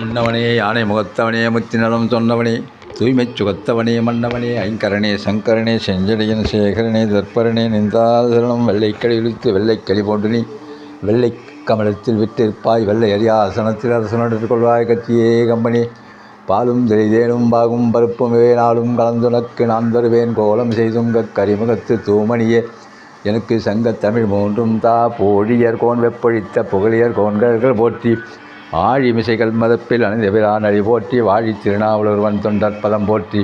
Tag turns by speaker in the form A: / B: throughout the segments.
A: முன்னவனே யானை முகத்தவனே முத்தி நலம் சொன்னவனே தூய்மை சுகத்தவனே மன்னவனே ஐங்கரணே சங்கரனே செஞ்சடையன் சேகரனே தற்பரனே நின்றாதனம் வெள்ளைக்களி இழுத்து வெள்ளைக்களி போன்று நீ வெள்ளை கமலத்தில் விட்டிருப்பாய் வெள்ளை அரியாசனத்தில் அரசனோடு கொள்வாய் கத்தியே கம்பனே பாலும் திரிதேனும் பாகும் பருப்பும் வேணாலும் கலந்துனக்கு நான் தருவேன் கோலம் செய்துங்க கரிமுகத்து தூமணியே எனக்கு தமிழ் மூன்றும் தா போழியர் கோன் வெப்பொழித்த புகழியர் கோன்கர்கள் போற்றி ஆழிமிசைகள் மதப்பில் அணிந்த பிரானடி போற்றி வாழி திருநாவலூர்வன் தொண்டற்பதம் போற்றி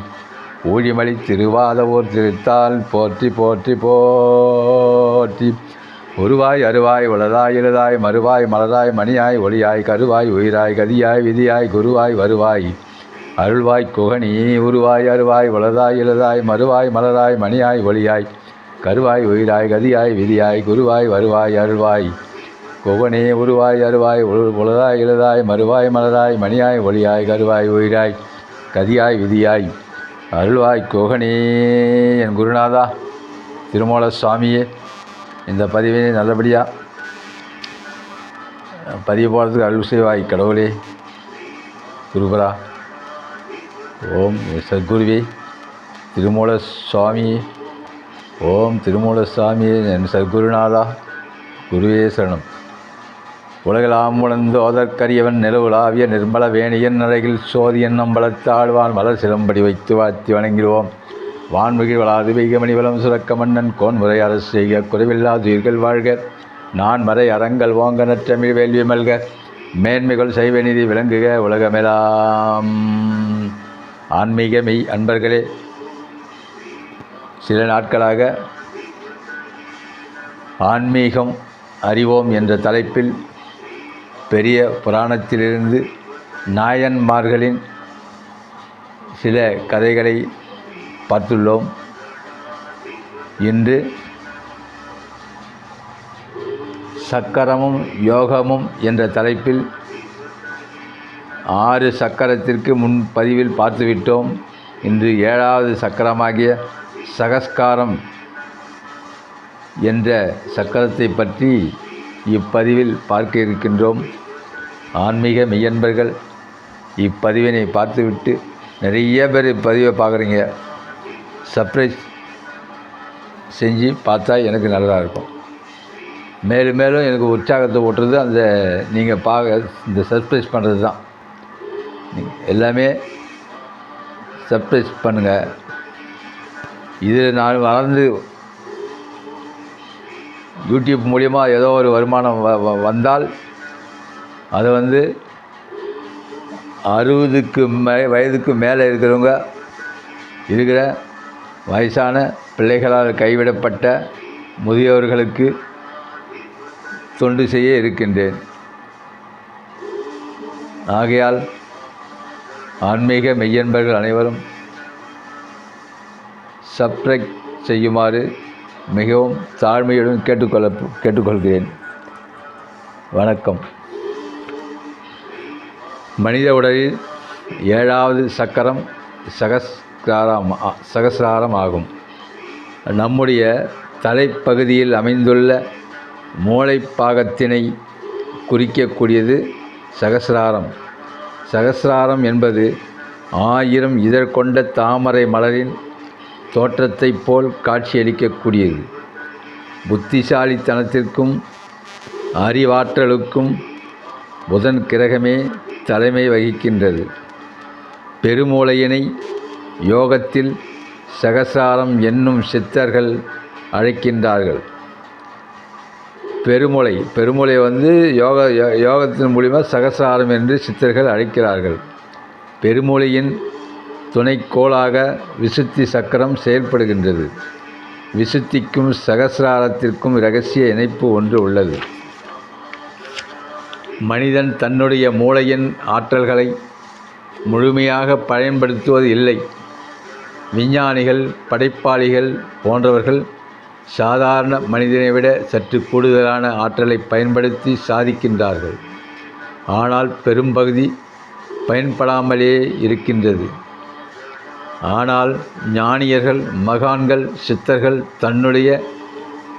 A: திருவாத திருவாதவோர் திருத்தால் போற்றி போற்றி போற்றி உருவாய் அருவாய் உளதாய் இலதாய் மறுவாய் மலராய் மணியாய் ஒளியாய் கருவாய் உயிராய் கதியாய் விதியாய் குருவாய் வருவாய் அருள்வாய் குகனி உருவாய் அருவாய் வளதாய் இளதாய் மறுவாய் மலராய் மணியாய் ஒளியாய் கருவாய் உயிராய் கதியாய் விதியாய் குருவாய் வருவாய் அருள்வாய் குகனே உருவாய் அருவாய் உலதாய் இளதாய் மறுவாய் மலராய் மணியாய் ஒளியாய் கருவாய் உயிராய் கதியாய் விதியாய் அருள்வாய் குகனே என் குருநாதா திருமூல சுவாமியே இந்த பதிவினை நல்லபடியாக பதிவு போகிறதுக்கு அருள் செய்வாய் கடவுளே குருபரா ஓம் சத்குருவி திருமூல சுவாமி ஓம் திருமூல சுவாமி என் சத்குருநாதா குருவே சரணம் உலகெல்லாம் உணர்ந்தோதற்கரியவன் நிலவுலாவிய நிர்மல வேணியன் அழகில் சோதியன் நம்பளத்தாழ்வான் மலர் சிலம்படி வைத்து வாழ்த்தி வணங்கிடுவோம் வான்மிகு வளாது வைகமணி வளம் சுரக்க மன்னன் கோன் முறை அரசு செய்க குறைவில்லாதுயிர்கள் வாழ்க நான் மறை அறங்கள் ஓங்கன தமிழ் வேள்வி மல்க மேன்மைகள் செய்வநிதி விளங்குக உலகமெலாம் ஆன்மீக மெய் அன்பர்களே சில நாட்களாக ஆன்மீகம் அறிவோம் என்ற தலைப்பில் பெரிய புராணத்திலிருந்து நாயன்மார்களின் சில கதைகளை பார்த்துள்ளோம் இன்று சக்கரமும் யோகமும் என்ற தலைப்பில் ஆறு சக்கரத்திற்கு முன்பதிவில் பார்த்துவிட்டோம் இன்று ஏழாவது சக்கரமாகிய சகஸ்காரம் என்ற சக்கரத்தை பற்றி இப்பதிவில் பார்க்க இருக்கின்றோம் ஆன்மீக மெய்யன்பர்கள் இப்பதிவினை பார்த்துவிட்டு நிறைய பேர் இப்பதிவை பார்க்குறீங்க சர்ப்ரைஸ் செஞ்சு பார்த்தா எனக்கு நல்லா இருக்கும் மேலும் மேலும் எனக்கு உற்சாகத்தை ஓட்டுறது அந்த நீங்கள் பார்க்க இந்த சர்ப்ரைஸ் பண்ணுறது தான் எல்லாமே சப்ரைஸ் பண்ணுங்கள் இது நான் வளர்ந்து யூடியூப் மூலிமா ஏதோ ஒரு வருமானம் வந்தால் அதை வந்து அறுபதுக்கு மே வயதுக்கு மேலே இருக்கிறவங்க இருக்கிற வயசான பிள்ளைகளால் கைவிடப்பட்ட முதியோர்களுக்கு தொண்டு செய்ய இருக்கின்றேன் ஆகையால் ஆன்மீக மெய்யன்பர்கள் அனைவரும் சப்ரைக் செய்யுமாறு மிகவும் தாழ்மையுடன் கேட்டுக்கொள்ள கேட்டுக்கொள்கிறேன் வணக்கம் மனித உடலில் ஏழாவது சக்கரம் சகஸ்ராரம் சகசிராரம் ஆகும் நம்முடைய தலைப்பகுதியில் அமைந்துள்ள மூளைப்பாகத்தினை குறிக்கக்கூடியது சகசிராரம் சகசிராரம் என்பது ஆயிரம் இதழ் கொண்ட தாமரை மலரின் தோற்றத்தைப் போல் காட்சியளிக்கக்கூடியது புத்திசாலித்தனத்திற்கும் அறிவாற்றலுக்கும் புதன் கிரகமே தலைமை வகிக்கின்றது பெருமூளையினை யோகத்தில் சகசாரம் என்னும் சித்தர்கள் அழைக்கின்றார்கள் பெருமொழை பெருமொழி வந்து யோக யோகத்தின் மூலிமா சகசாரம் என்று சித்தர்கள் அழைக்கிறார்கள் பெருமொழியின் துணைக்கோளாக விசுத்தி சக்கரம் செயல்படுகின்றது விசுத்திக்கும் சகசிராரத்திற்கும் இரகசிய இணைப்பு ஒன்று உள்ளது மனிதன் தன்னுடைய மூளையின் ஆற்றல்களை முழுமையாக பயன்படுத்துவது இல்லை விஞ்ஞானிகள் படைப்பாளிகள் போன்றவர்கள் சாதாரண மனிதனை விட சற்று கூடுதலான ஆற்றலை பயன்படுத்தி சாதிக்கின்றார்கள் ஆனால் பெரும்பகுதி பயன்படாமலேயே இருக்கின்றது ஆனால் ஞானியர்கள் மகான்கள் சித்தர்கள் தன்னுடைய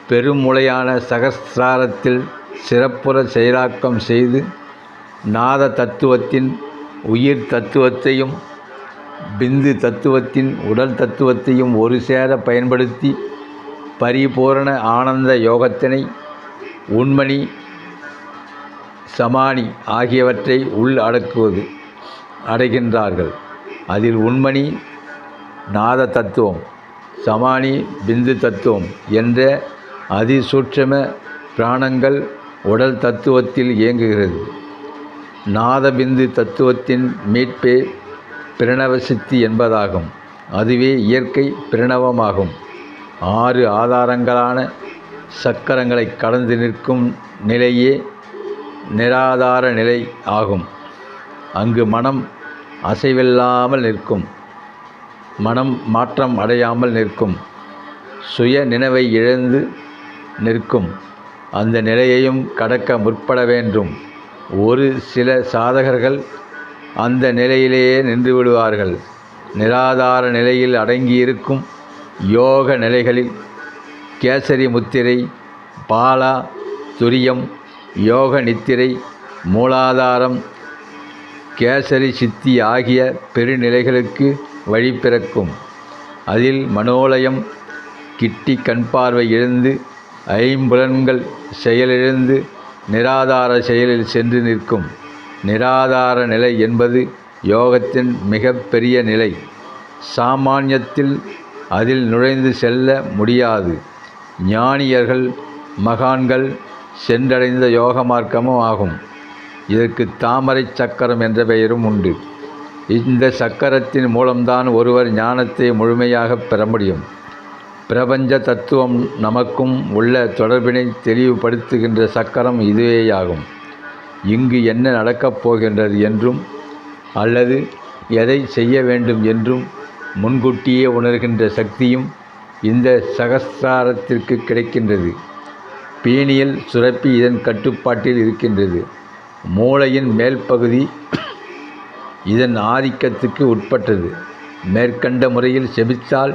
A: பெருமுளையான சகஸ்திராரத்தில் சிறப்புற செயலாக்கம் செய்து நாத தத்துவத்தின் உயிர் தத்துவத்தையும் பிந்து தத்துவத்தின் உடல் தத்துவத்தையும் ஒரு சேர பயன்படுத்தி பரிபூரண ஆனந்த யோகத்தினை உண்மணி சமானி ஆகியவற்றை உள் அடக்குவது அடைகின்றார்கள் அதில் உண்மணி நாத தத்துவம் சமானி பிந்து தத்துவம் என்ற அதிசூட்சம பிராணங்கள் உடல் தத்துவத்தில் இயங்குகிறது நாதபிந்து தத்துவத்தின் மீட்பே பிரணவசித்தி என்பதாகும் அதுவே இயற்கை பிரணவமாகும் ஆறு ஆதாரங்களான சக்கரங்களை கடந்து நிற்கும் நிலையே நிராதார நிலை ஆகும் அங்கு மனம் அசைவில்லாமல் நிற்கும் மனம் மாற்றம் அடையாமல் நிற்கும் சுய நினைவை இழந்து நிற்கும் அந்த நிலையையும் கடக்க முற்பட வேண்டும் ஒரு சில சாதகர்கள் அந்த நிலையிலேயே நின்று விடுவார்கள் நிராதார நிலையில் அடங்கியிருக்கும் யோக நிலைகளில் கேசரி முத்திரை பாலா துரியம் யோக நித்திரை மூலாதாரம் கேசரி சித்தி ஆகிய பெருநிலைகளுக்கு வழிபிறக்கும் அதில் மனோலயம் கிட்டி கண் பார்வை எழுந்து ஐம்புலன்கள் செயலிழந்து நிராதார செயலில் சென்று நிற்கும் நிராதார நிலை என்பது யோகத்தின் மிக பெரிய நிலை சாமானியத்தில் அதில் நுழைந்து செல்ல முடியாது ஞானியர்கள் மகான்கள் சென்றடைந்த யோக மார்க்கமும் ஆகும் இதற்கு தாமரை சக்கரம் என்ற பெயரும் உண்டு இந்த சக்கரத்தின் மூலம்தான் ஒருவர் ஞானத்தை முழுமையாக பெற முடியும் பிரபஞ்ச தத்துவம் நமக்கும் உள்ள தொடர்பினை தெளிவுபடுத்துகின்ற சக்கரம் இதுவேயாகும் இங்கு என்ன நடக்கப் போகின்றது என்றும் அல்லது எதை செய்ய வேண்டும் என்றும் முன்கூட்டியே உணர்கின்ற சக்தியும் இந்த சகசாரத்திற்கு கிடைக்கின்றது பீனியல் சுரப்பி இதன் கட்டுப்பாட்டில் இருக்கின்றது மூளையின் மேல் பகுதி இதன் ஆதிக்கத்துக்கு உட்பட்டது மேற்கண்ட முறையில் செபித்தால்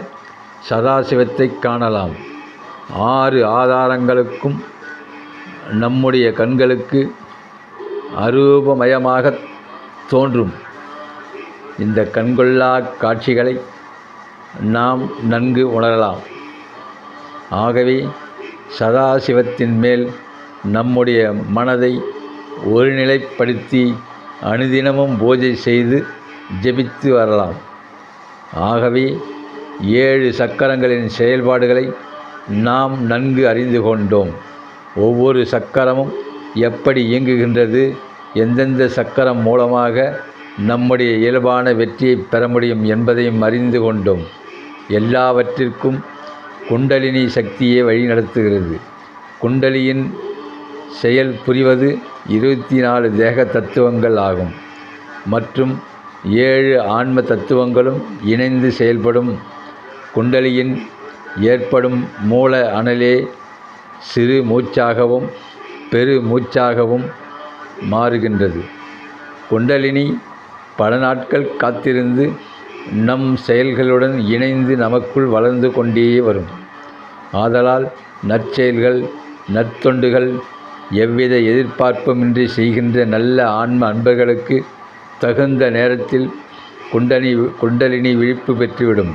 A: சதாசிவத்தை காணலாம் ஆறு ஆதாரங்களுக்கும் நம்முடைய கண்களுக்கு அரூபமயமாக தோன்றும் இந்த கண்கொள்ளா காட்சிகளை நாம் நன்கு உணரலாம் ஆகவே சதாசிவத்தின் மேல் நம்முடைய மனதை ஒருநிலைப்படுத்தி அனுதினமும் பூஜை செய்து ஜெபித்து வரலாம் ஆகவே ஏழு சக்கரங்களின் செயல்பாடுகளை நாம் நன்கு அறிந்து கொண்டோம் ஒவ்வொரு சக்கரமும் எப்படி இயங்குகின்றது எந்தெந்த சக்கரம் மூலமாக நம்முடைய இயல்பான வெற்றியை பெற முடியும் என்பதையும் அறிந்து கொண்டோம் எல்லாவற்றிற்கும் குண்டலினி சக்தியை வழிநடத்துகிறது குண்டலியின் செயல் புரிவது இருபத்தி நாலு தேக தத்துவங்கள் ஆகும் மற்றும் ஏழு ஆன்ம தத்துவங்களும் இணைந்து செயல்படும் குண்டலியின் ஏற்படும் மூல அனலே சிறு மூச்சாகவும் பெரு மூச்சாகவும் மாறுகின்றது குண்டலினி பல நாட்கள் காத்திருந்து நம் செயல்களுடன் இணைந்து நமக்குள் வளர்ந்து கொண்டே வரும் ஆதலால் நற்செயல்கள் நற்தொண்டுகள் எவ்வித எதிர்பார்ப்புமின்றி செய்கின்ற நல்ல ஆன்ம அன்பர்களுக்கு தகுந்த நேரத்தில் குண்டலி குண்டலினி விழிப்பு பெற்றுவிடும்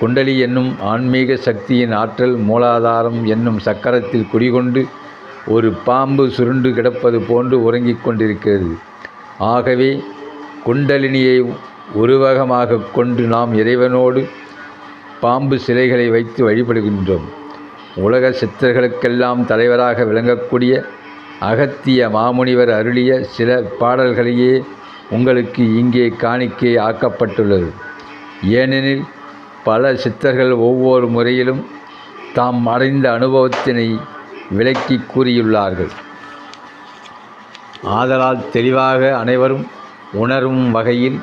A: குண்டலி என்னும் ஆன்மீக சக்தியின் ஆற்றல் மூலாதாரம் என்னும் சக்கரத்தில் குடிகொண்டு ஒரு பாம்பு சுருண்டு கிடப்பது போன்று உறங்கிக் கொண்டிருக்கிறது ஆகவே குண்டலினியை உருவகமாக கொண்டு நாம் இறைவனோடு பாம்பு சிலைகளை வைத்து வழிபடுகின்றோம் உலக சித்தர்களுக்கெல்லாம் தலைவராக விளங்கக்கூடிய அகத்திய மாமுனிவர் அருளிய சில பாடல்களையே உங்களுக்கு இங்கே காணிக்கை ஆக்கப்பட்டுள்ளது ஏனெனில் பல சித்தர்கள் ஒவ்வொரு முறையிலும் தாம் அடைந்த அனுபவத்தினை விளக்கி கூறியுள்ளார்கள் ஆதலால் தெளிவாக அனைவரும் உணரும் வகையில்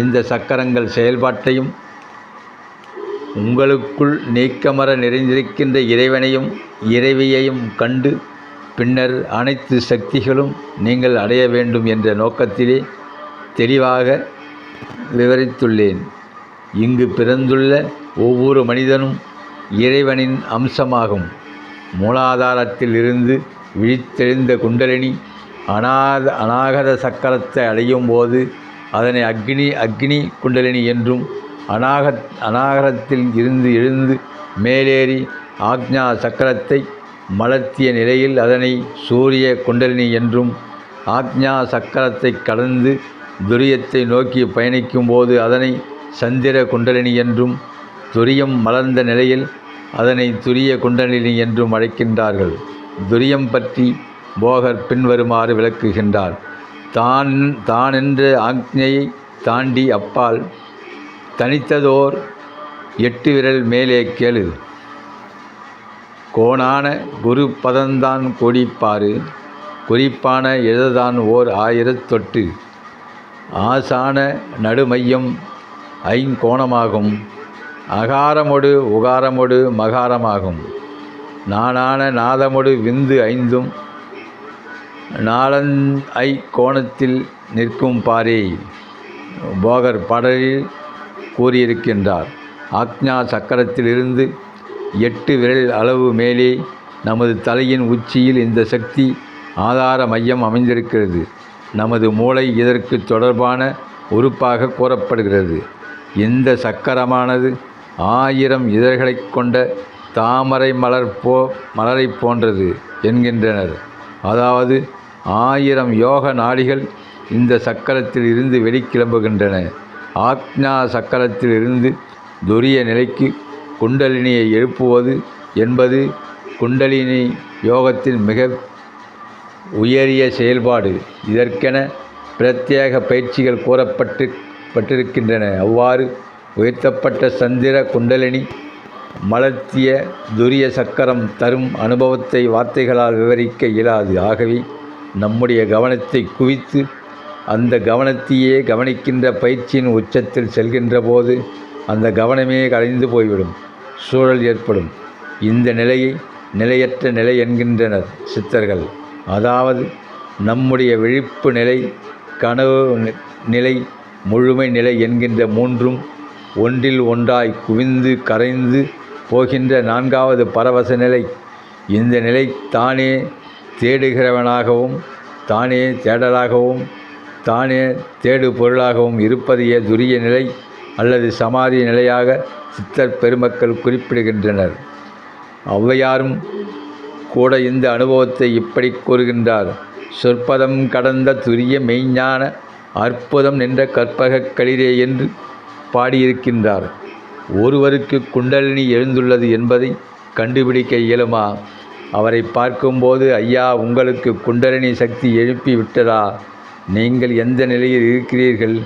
A: இந்த சக்கரங்கள் செயல்பாட்டையும் உங்களுக்குள் நீக்கமர நிறைந்திருக்கின்ற இறைவனையும் இறைவியையும் கண்டு பின்னர் அனைத்து சக்திகளும் நீங்கள் அடைய வேண்டும் என்ற நோக்கத்திலே தெளிவாக விவரித்துள்ளேன் இங்கு பிறந்துள்ள ஒவ்வொரு மனிதனும் இறைவனின் அம்சமாகும் மூலாதாரத்தில் இருந்து விழித்தெழுந்த குண்டலினி அநாத அநாகத சக்கரத்தை அடையும் போது அதனை அக்னி அக்னி குண்டலினி என்றும் அநாக அநாகரத்தில் இருந்து எழுந்து மேலேறி ஆக்ஞா சக்கரத்தை மலர்த்திய நிலையில் அதனை சூரிய குண்டலினி என்றும் ஆக்ஞா சக்கரத்தை கடந்து துரியத்தை நோக்கி பயணிக்கும் போது அதனை சந்திர குண்டலினி என்றும் துரியம் மலர்ந்த நிலையில் அதனை துரிய குண்டலினி என்றும் அழைக்கின்றார்கள் துரியம் பற்றி போகர் பின்வருமாறு விளக்குகின்றார் தான் என்று ஆக்ஞையை தாண்டி அப்பால் தனித்ததோர் எட்டு விரல் மேலே கேளு கோணான குரு பதந்தான் கொடிப்பாறு குறிப்பான எழுதான் ஓர் ஆயிரத்தொட்டு ஆசான நடுமையம் ஐங்கோணமாகும் அகாரமொடு உகாரமொடு மகாரமாகும் நானான நாதமொடு விந்து ஐந்தும் ஐ கோணத்தில் நிற்கும் பாரி போகர் பாடலில் கூறியிருக்கின்றார் ஆக்ஞா சக்கரத்திலிருந்து எட்டு விரல் அளவு மேலே நமது தலையின் உச்சியில் இந்த சக்தி ஆதார மையம் அமைந்திருக்கிறது நமது மூளை இதற்கு தொடர்பான உறுப்பாக கூறப்படுகிறது இந்த சக்கரமானது ஆயிரம் இதழ்களை கொண்ட தாமரை மலர் போ மலரை போன்றது என்கின்றனர் அதாவது ஆயிரம் யோக நாடிகள் இந்த சக்கரத்தில் இருந்து வெளிக்கிளம்புகின்றன ஆக்ஞா இருந்து துரிய நிலைக்கு குண்டலினியை எழுப்புவது என்பது குண்டலினி யோகத்தின் மிக உயரிய செயல்பாடு இதற்கென பிரத்யேக பயிற்சிகள் கூறப்பட்டு பட்டிருக்கின்றன அவ்வாறு உயர்த்தப்பட்ட சந்திர குண்டலினி மலர்த்திய துரிய சக்கரம் தரும் அனுபவத்தை வார்த்தைகளால் விவரிக்க இயலாது ஆகவே நம்முடைய கவனத்தை குவித்து அந்த கவனத்தையே கவனிக்கின்ற பயிற்சியின் உச்சத்தில் செல்கின்ற போது அந்த கவனமே கலைந்து போய்விடும் சூழல் ஏற்படும் இந்த நிலையை நிலையற்ற நிலை என்கின்றனர் சித்தர்கள் அதாவது நம்முடைய விழிப்பு நிலை கனவு நிலை முழுமை நிலை என்கின்ற மூன்றும் ஒன்றில் ஒன்றாய் குவிந்து கரைந்து போகின்ற நான்காவது பரவச நிலை இந்த நிலை தானே தேடுகிறவனாகவும் தானே தேடலாகவும் தானே தேடு பொருளாகவும் இருப்பதையே துரிய நிலை அல்லது சமாதி நிலையாக சித்தர் பெருமக்கள் குறிப்பிடுகின்றனர் ஒளவையாரும் கூட இந்த அனுபவத்தை இப்படி கூறுகின்றார் சொற்பதம் கடந்த துரிய மெய்ஞான அற்புதம் நின்ற கற்பக களிரே என்று பாடியிருக்கின்றார் ஒருவருக்கு குண்டலினி எழுந்துள்ளது என்பதை கண்டுபிடிக்க இயலுமா அவரை பார்க்கும்போது ஐயா உங்களுக்கு குண்டலினி சக்தி எழுப்பி விட்டதா நீங்கள் எந்த நிலையில் இருக்கிறீர்கள்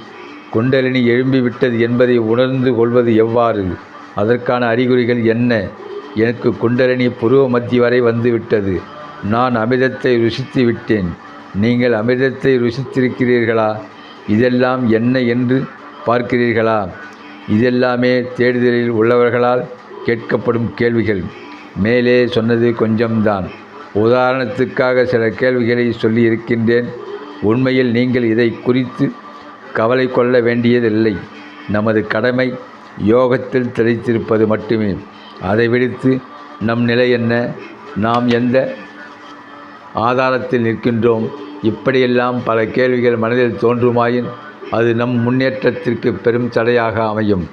A: குண்டலினி விட்டது என்பதை உணர்ந்து கொள்வது எவ்வாறு அதற்கான அறிகுறிகள் என்ன எனக்கு குண்டலினி புருவ மத்தி வரை வந்துவிட்டது நான் அமிர்தத்தை ருசித்து விட்டேன் நீங்கள் அமிர்தத்தை ருசித்திருக்கிறீர்களா இதெல்லாம் என்ன என்று பார்க்கிறீர்களா இதெல்லாமே தேடுதலில் உள்ளவர்களால் கேட்கப்படும் கேள்விகள் மேலே சொன்னது கொஞ்சம்தான் உதாரணத்துக்காக சில கேள்விகளை சொல்லி இருக்கின்றேன் உண்மையில் நீங்கள் இதை குறித்து கவலை கொள்ள வேண்டியதில்லை நமது கடமை யோகத்தில் தெளித்திருப்பது மட்டுமே அதை விடுத்து நம் நிலை என்ன நாம் எந்த ஆதாரத்தில் நிற்கின்றோம் இப்படியெல்லாம் பல கேள்விகள் மனதில் தோன்றுமாயின் அது நம் முன்னேற்றத்திற்கு பெரும் தடையாக அமையும்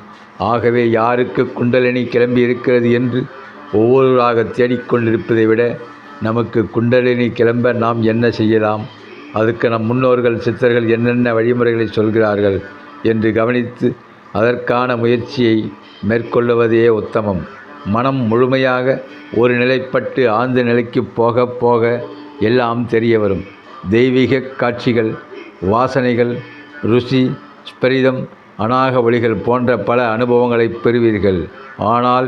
A: ஆகவே யாருக்கு குண்டலினி கிளம்பி இருக்கிறது என்று ஒவ்வொருவராக தேடிக்கொண்டிருப்பதை விட நமக்கு குண்டலினி கிளம்ப நாம் என்ன செய்யலாம் அதுக்கு நம் முன்னோர்கள் சித்தர்கள் என்னென்ன வழிமுறைகளை சொல்கிறார்கள் என்று கவனித்து அதற்கான முயற்சியை மேற்கொள்ளுவதே உத்தமம் மனம் முழுமையாக ஒரு நிலைப்பட்டு ஆழ்ந்த நிலைக்கு போக போக எல்லாம் தெரிய வரும் தெய்வீக காட்சிகள் வாசனைகள் ருசி ஸ்பரிதம் அநாக ஒளிகள் போன்ற பல அனுபவங்களை பெறுவீர்கள் ஆனால்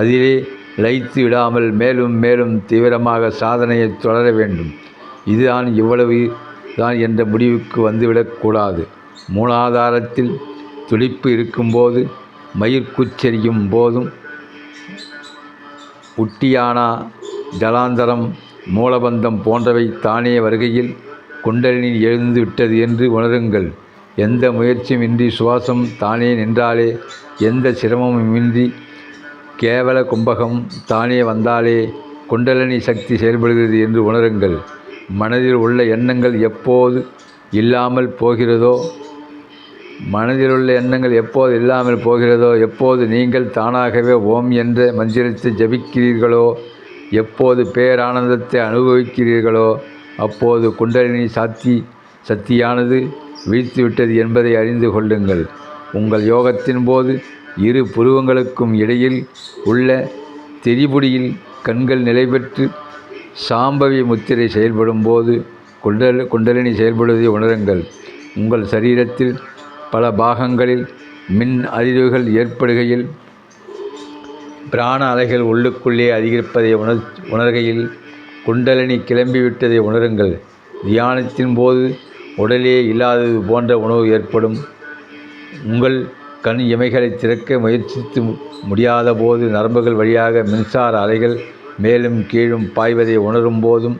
A: அதிலே இழைத்து விடாமல் மேலும் மேலும் தீவிரமாக சாதனையை தொடர வேண்டும் இதுதான் இவ்வளவு தான் என்ற முடிவுக்கு வந்துவிடக்கூடாது மூலாதாரத்தில் துடிப்பு இருக்கும்போது மயிர்க்குச்செறியும் போதும் உட்டியானா ஜலாந்தரம் மூலபந்தம் போன்றவை தானே வருகையில் குண்டலினி எழுந்து விட்டது என்று உணருங்கள் எந்த முயற்சியும் இன்றி சுவாசம் தானே நின்றாலே எந்த சிரமமும் இன்றி கேவல கும்பகம் தானே வந்தாலே குண்டலினி சக்தி செயல்படுகிறது என்று உணருங்கள் மனதில் உள்ள எண்ணங்கள் எப்போது இல்லாமல் போகிறதோ மனதில் உள்ள எண்ணங்கள் எப்போது இல்லாமல் போகிறதோ எப்போது நீங்கள் தானாகவே ஓம் என்ற மந்திரத்தை ஜபிக்கிறீர்களோ எப்போது பேரானந்தத்தை அனுபவிக்கிறீர்களோ அப்போது குண்டலினி சாத்தி சக்தியானது வீழ்த்துவிட்டது என்பதை அறிந்து கொள்ளுங்கள் உங்கள் யோகத்தின் போது இரு புருவங்களுக்கும் இடையில் உள்ள திரிபுடியில் கண்கள் நிலைபெற்று சாம்பவி முத்திரை செயல்படும் போது குண்டல் குண்டலினி செயல்படுவதை உணருங்கள் உங்கள் சரீரத்தில் பல பாகங்களில் மின் அதிர்வுகள் ஏற்படுகையில் பிராண அலைகள் உள்ளுக்குள்ளே அதிகரிப்பதை உணர் உணர்கையில் குண்டலினி கிளம்பிவிட்டதை உணருங்கள் தியானத்தின் போது உடலே இல்லாதது போன்ற உணவு ஏற்படும் உங்கள் கண் இமைகளை திறக்க முயற்சித்து முடியாத போது நரம்புகள் வழியாக மின்சார அலைகள் மேலும் கீழும் பாய்வதை உணரும் போதும்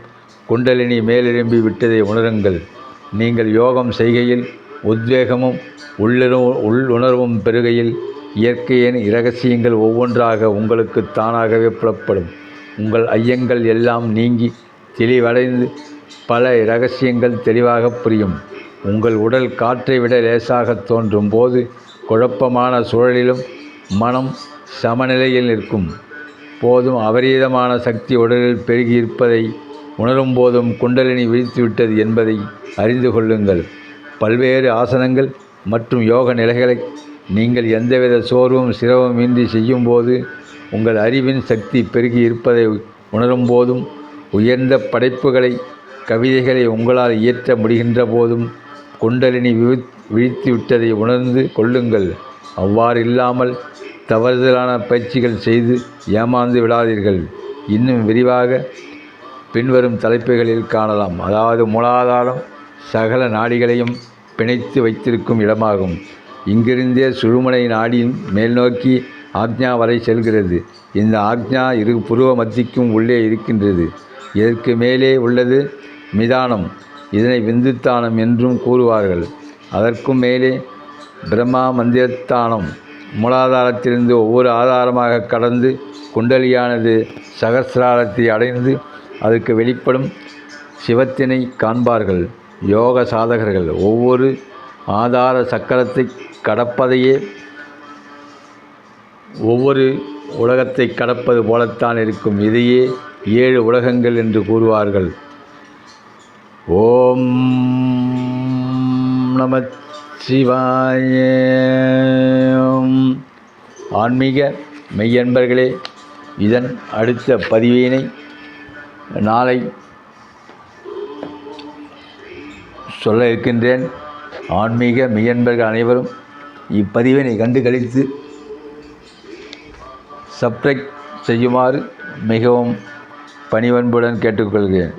A: குண்டலினி மேலெழும்பி விட்டதை உணருங்கள் நீங்கள் யோகம் செய்கையில் உத்வேகமும் உள்ளுணர் உணர்வும் பெறுகையில் இயற்கையின் இரகசியங்கள் ஒவ்வொன்றாக உங்களுக்கு தானாகவே புலப்படும் உங்கள் ஐயங்கள் எல்லாம் நீங்கி தெளிவடைந்து பல இரகசியங்கள் தெளிவாக புரியும் உங்கள் உடல் காற்றை விட லேசாக தோன்றும் போது குழப்பமான சூழலிலும் மனம் சமநிலையில் நிற்கும் போதும் அபரீதமான சக்தி உடலில் பெருகியிருப்பதை உணரும் போதும் குண்டலினி விழித்துவிட்டது என்பதை அறிந்து கொள்ளுங்கள் பல்வேறு ஆசனங்கள் மற்றும் யோக நிலைகளை நீங்கள் எந்தவித சோர்வும் சிரவும் இன்றி செய்யும்போது உங்கள் அறிவின் சக்தி பெருகி இருப்பதை உணரும் போதும் உயர்ந்த படைப்புகளை கவிதைகளை உங்களால் இயற்ற முடிகின்ற போதும் குண்டலினி விவி விழித்து விட்டதை உணர்ந்து கொள்ளுங்கள் அவ்வாறு இல்லாமல் தவறுதலான பயிற்சிகள் செய்து ஏமாந்து விடாதீர்கள் இன்னும் விரிவாக பின்வரும் தலைப்புகளில் காணலாம் அதாவது மூலாதாரம் சகல நாடிகளையும் பிணைத்து வைத்திருக்கும் இடமாகும் இங்கிருந்தே சுழுமனை நாடியின் மேல் நோக்கி ஆக்ஞா வரை செல்கிறது இந்த ஆக்ஞா இரு புருவ மத்திக்கும் உள்ளே இருக்கின்றது இதற்கு மேலே உள்ளது மிதானம் இதனை விந்துத்தானம் என்றும் கூறுவார்கள் அதற்கும் மேலே பிரம்மா மந்திரத்தானம் மூலாதாரத்திலிருந்து ஒவ்வொரு ஆதாரமாக கடந்து குண்டலியானது சகசிராரத்தை அடைந்து அதுக்கு வெளிப்படும் சிவத்தினை காண்பார்கள் யோக சாதகர்கள் ஒவ்வொரு ஆதார சக்கரத்தை கடப்பதையே ஒவ்வொரு உலகத்தை கடப்பது போலத்தான் இருக்கும் இதையே ஏழு உலகங்கள் என்று கூறுவார்கள் ஓம் நம சிவாய ஆன்மீக மெய்யன்பர்களே இதன் அடுத்த பதிவினை நாளை சொல்ல இருக்கின்றேன் ஆன்மீக மெய்யன்பர்கள் அனைவரும் இப்பதிவினை கண்டு கழித்து சப்ஸ்கிரைப் செய்யுமாறு மிகவும் பணிவன்புடன் கேட்டுக்கொள்கிறேன்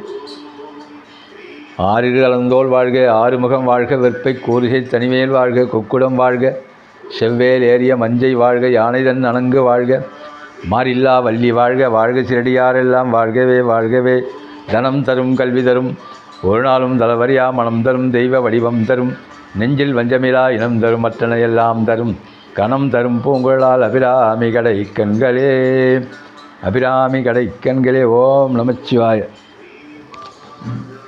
A: ஆறிரு அலந்தோல் வாழ்க ஆறுமுகம் வாழ்க வெற்பை கூறுகை தனிமேல் வாழ்க கொக்குடம் வாழ்க செவ்வேல் ஏறிய மஞ்சை வாழ்க யானைதன் அணங்கு வாழ்க மாறில்லா வள்ளி வாழ்க வாழ்க சிறடியாரெல்லாம் வாழ்கவே வாழ்கவே தனம் தரும் கல்வி தரும் ஒரு நாளும் தளவரியா மனம் தரும் தெய்வ வடிவம் தரும் நெஞ்சில் வஞ்சமிலா இனம் தரும் அத்தனை எல்லாம் தரும் கணம் தரும் பூங்குழலால் அபிராமி கடை கண்களே அபிராமி கடை கண்களே ஓம் நமச்சிவாய